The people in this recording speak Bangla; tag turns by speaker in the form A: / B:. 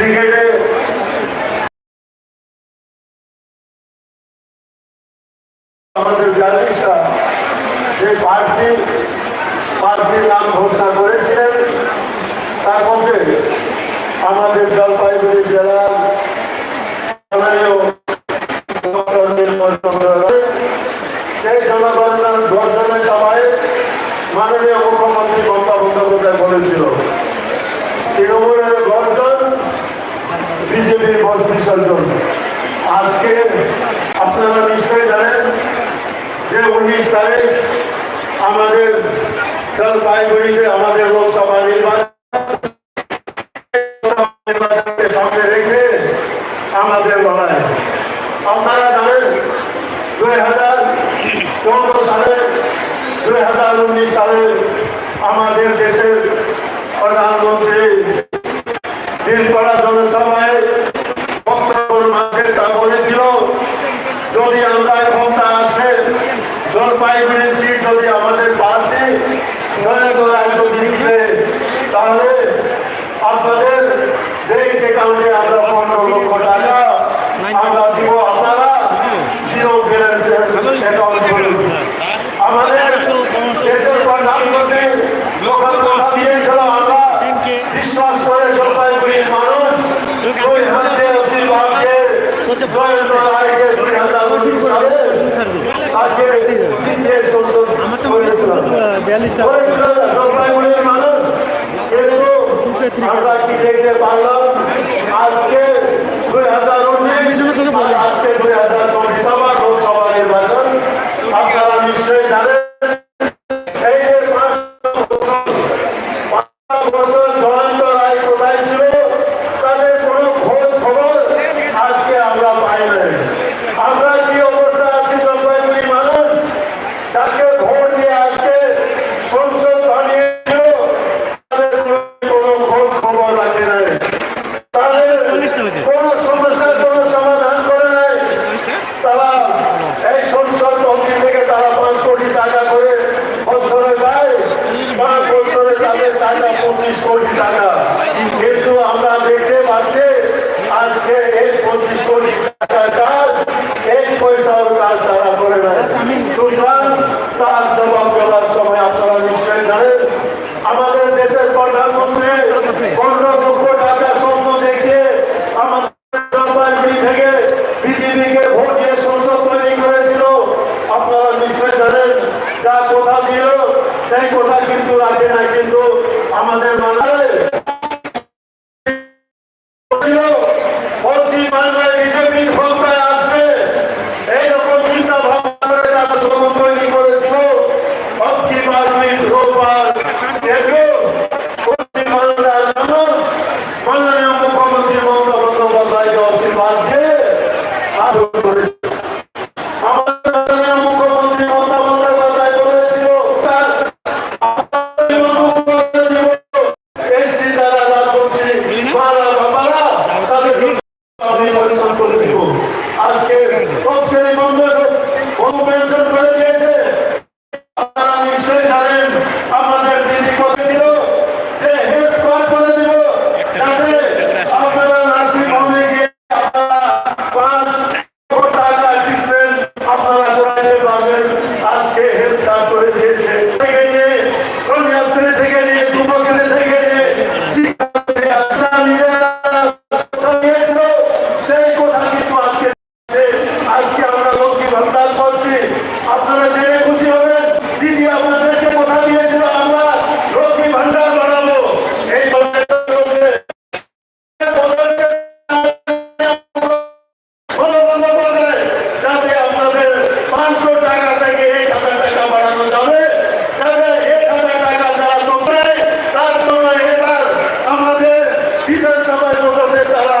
A: ক্রিকেটে আমাদের জাতিটা যে পার্টি পার্টির নাম সেই জনগণনা গর্জনের সভায় মাননীয় মুখ্যমন্ত্রী মমতা বন্দ্যোপাধ্যায় বলেছিল বিজেপির ভোট বিসর্জন আজকে আপনারা নিশ্চয়ই জানেন যে উনিশ তারিখ আমাদের জলপাইগুড়িতে আমাদের লোকসভা নির্বাচন নির্বাচনকে সামনে রেখে আমাদের লড়াই আপনারা জানেন দুই হাজার চৌদ্দ সালে দুই হাজার উনিশ সালে আমাদের দেশের প্রধানমন্ত্রী নীলকড়া জনসভায় বক্তব্যের মাঝে তা বলেছিল, যদি আমরা ক্ষমতা আসে জলপাইগুড়ি সিট যদি আমাদের রাজ্য জিতবে তাহলে আপনাদের ব্যাংক অ্যাকাউন্টে আমরা পনেরো লক্ষ টাকা আমরা দিব। আপনারা জিরো ব্যালেন্স অ্যাকাউন্ট সুন্দর করেছিল
B: বিয়াল্লিশটা
A: আমরা কি দেখতে পারলাম? আজকে দুই হাজার উনিশ আজকে সব শ্রেণি বন্ধ অনুপ্রেরণ বিধানসভায় বোঝাতে তারা।